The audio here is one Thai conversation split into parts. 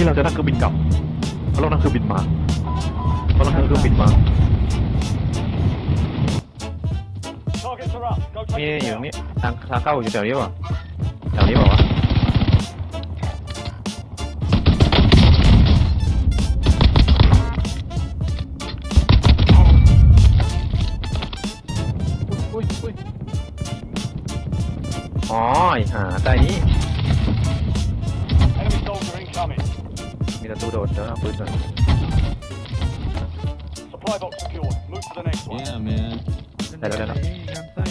นี้เราจะนั่งเครื่องบินกลับเพราะเรานั่งเครื่องบินมาเพราะเรานั่งเครื่องบินมา Targets are up. Go นี่ take อยู่ it ตรง down. นี้ทางทางเข้าอยู่แถวนี้ป่ะแถวนี้ป่าวะอุ้ยอุ้ยอ๋อไอ้หาใจนี้ มีศัตรูโดดเดี๋ยวเอาปืนก่อน Supply box secured. Move to the next one. Yeah, man. ได้แล้วได้แล้ว งานไส้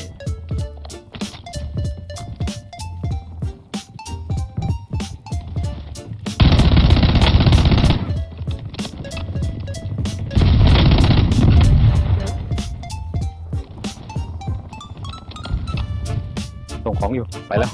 ส่งของอยู่ไปแล้ว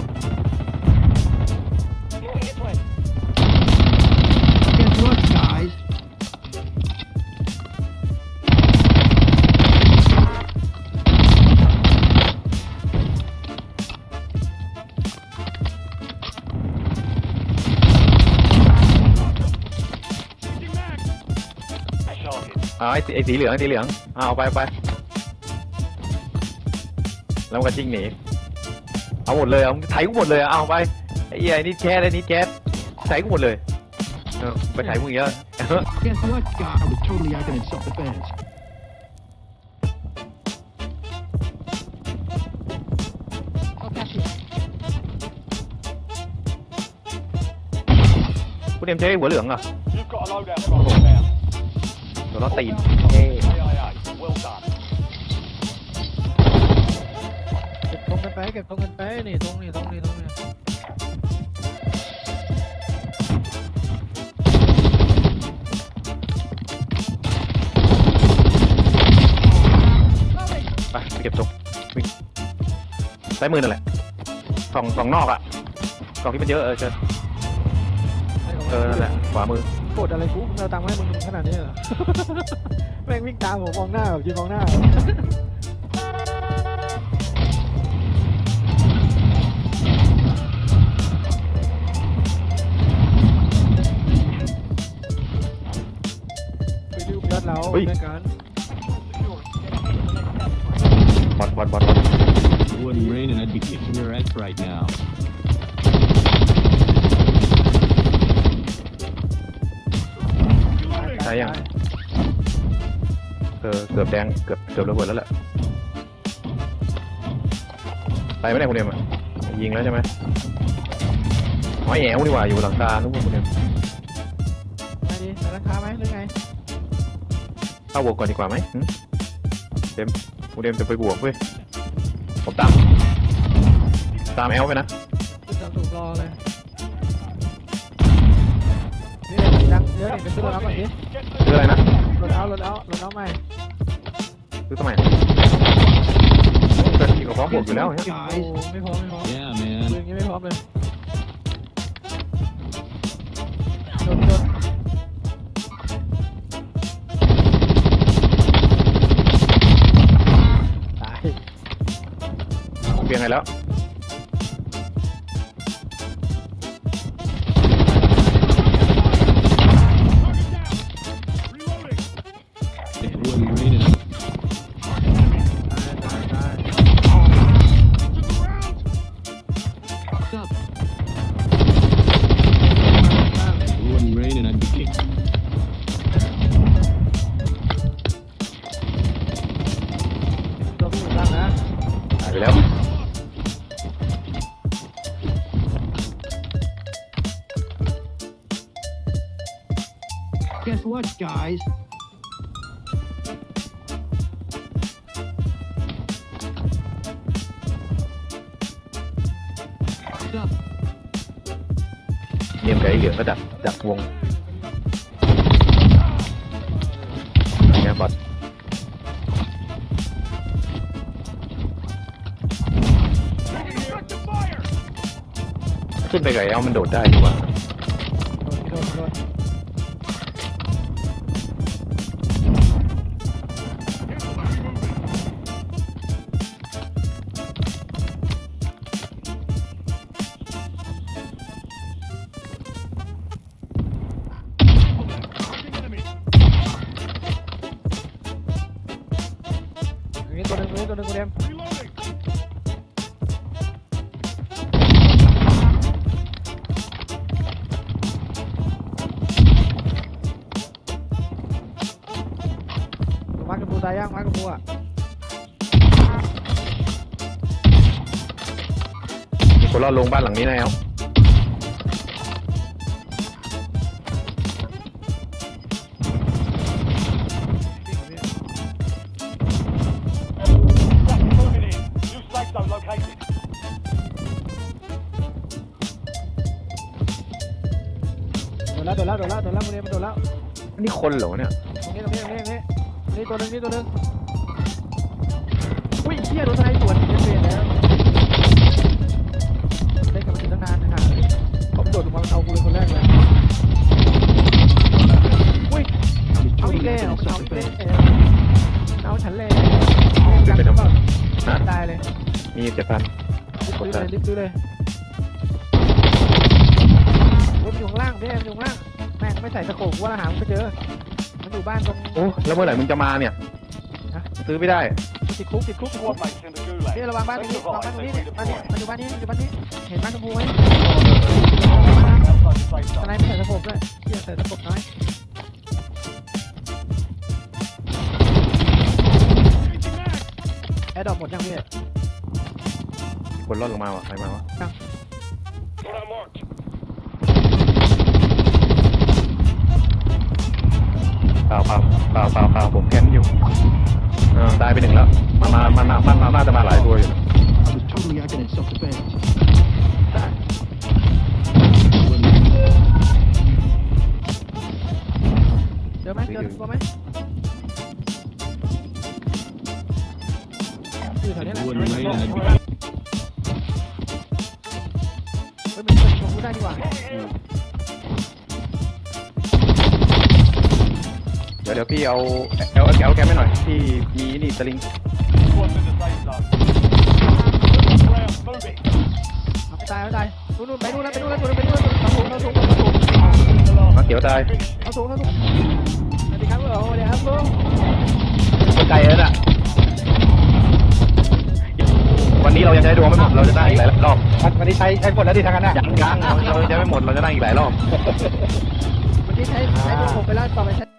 เอาไอ้สีไอ้สีเหลืองไอ้สีเหลืองเอาเอาไปไป แล้วมันก็จิ้งหนี เอาหมดเลย เอาไถกูหมดเลย เอาไปไอ้เหี้ยไอ้นี่แก๊สไอ้นี่แก๊สไถกูหมดเลยเออไปไถมึงเยอะ Guess what guys I was totally acting in self-defense I'll catch you คุณเอ็มใช้หัวเหลืองเหรอะ You've got a loadout drop inbound. โดนล้อตีนเท่ AIA. Well done. เก็บตรงกันไปเก็บตรงกันไปนี่ตรงนี่ตรงนี่ตรงนี่ไปไปเก็บศพวิ่งซ้ายมือนั่นแหละสองสองนอกอะกล่องที่มันเยอะเออเชิญเออนั่นแหละขวามือ กดอะไรกูมึงเอาตังค์มาให้มึงขนาดนี้เหรอ แม่งวิ่งตามผมมองหน้าแบบยืนมองหน้า ไปดูยัดเราเฮ้ย ด้วยกัน บอดบอดบอดบอด It wouldn't rain and I'd be kicking your ass right now. ใช่ยัง เออ เกือบแดง เกือบ เกือบระเบิดแล้วแหละไปไม่ได้คุณเอ็มอะยิงแล้วใช่ไหมอ๋อแอวดีกว่าอยู่หลังคานุ๊กคุณเอ็มไงดีใส่ราคาไหมหรือไงเข้าบวกก่อนดีกว่าไหมหึเอ็มคุณเอ็มจะไปบวกเว้ยผมตาม ตามแอลไปนะขึ้นสามสูงรอเลย นี่เลยดังเยอะนี่ไปซื้อรถเอาก่อนดิคืออะไรนะรถเอารถเอารถเอาใหม่คือทำไมเป็นอยู่กับพร้อมบวกอยู่แล้วเนี่ยโอ้ไม่พร้อมไม่พร้อม Yeah, ปื man. นอย่างงี้ไม่พร้อมเลยโดนโดนตายเปลี่ยนไงแล้ว up. It wouldn't rain and I'd be kicking. ตัวผู้ตั้งนะ หายไปแล้ว Guess what guys Up เนียมกับไก่เหลืองก็ดักดักวงเนี่ยบอดขึ้นไปไกลเอามันโดดได้ดีกว่า โดนโดนโดน ตัวหนึงกูเรียม Reloading. มากับกูตายยังมากับกูอะคนรอดลงบ้านหลังนี้แล้ว นแล้วโดนแล้วโดนแล้วโดนแล้วกูเรียมมันโดนแล้วนี่คนเหรอเนี่ยตรงนี้ตรงนี้ตรงนี้ตรงนี้นี่ตัวหนึงนี่ตัวหนึงอุ้ยเฮียโดนทนายสวนเปลี่ยนเปลี่ยนแล้วเล่นกับมันถึงตั้งนานนะฮะผมโดดลงมาเอากูเลยคนแรกเลยอุ้ยเอาอีกแล้วเอาอีกแล้วเอาฉันเลยขึ้นไปทำไมฮะได้เลยมีเจ็ดพันรีบซื้อเลยรีบซื้อเลย ไม่ใส่สโคปว่าหามันไม่เจอ มันอยู่บ้านตรงโอ้แล้วเมื่อไหร่มึงจะมาเนี่ยฮะซื้อไม่ได้ติดคุกติดคุกติดคุ Squad ก mates in the gulag. พี่ระวังบ้านตรงนี้ระวังบ้านตรงนี้เนี่ยบ้านนี้มันอยู่บ้านนี้มันอยู่บ้านนี้ เห็นบ้านชมพูไหม Outside the safe ท zone. นายไม่ใส่สโคปด้วยเฮียใส่สโคปน้อยแอร์ดรอปหมดยังพี่คนรอดลงมาว่ะใครมาวะ เปล่าเปล่าเปล่าเปล่าผมแค้นอยู่เออตายไปหนึ่งแล้วมันมามันมามันมาน่าจะมาหลายตัวอยู่ I was totally acting in self-defense. เจอไหมเจอตัวไหมอยู่แถวนี้แหละ Wouldn't rain and I'd be เฮ้ยมันเป็นตัวกูได้ดีกว่า เดี๋ยวเดี๋ยวพี่เอาเอาเอาแกมให้หน่อยพี่มีนี่สลิงตายตายนู่นนู่นไปนู่นแล้วไปนู่นแล้วไปนู่นแล้วเอาสูงเอาสูงเอาสูงมาเขียวตายเอาสูงเอาสูงสวัสดีครับโอ้เดี๋ยวครับลุงไกลแล้วน่ะวันนี้เรายังใช้ดวงไม่หมดเราจะได้อีกหลายรอบวันนี้ใช้ใช้หมดแล้วดิทางนั้นอะยังยังเราเรายังไม่หมดเราจะได้อีกหลายรอบวันนี้ใช้ใช้ตัวผมไปแล้วต่อไปใช้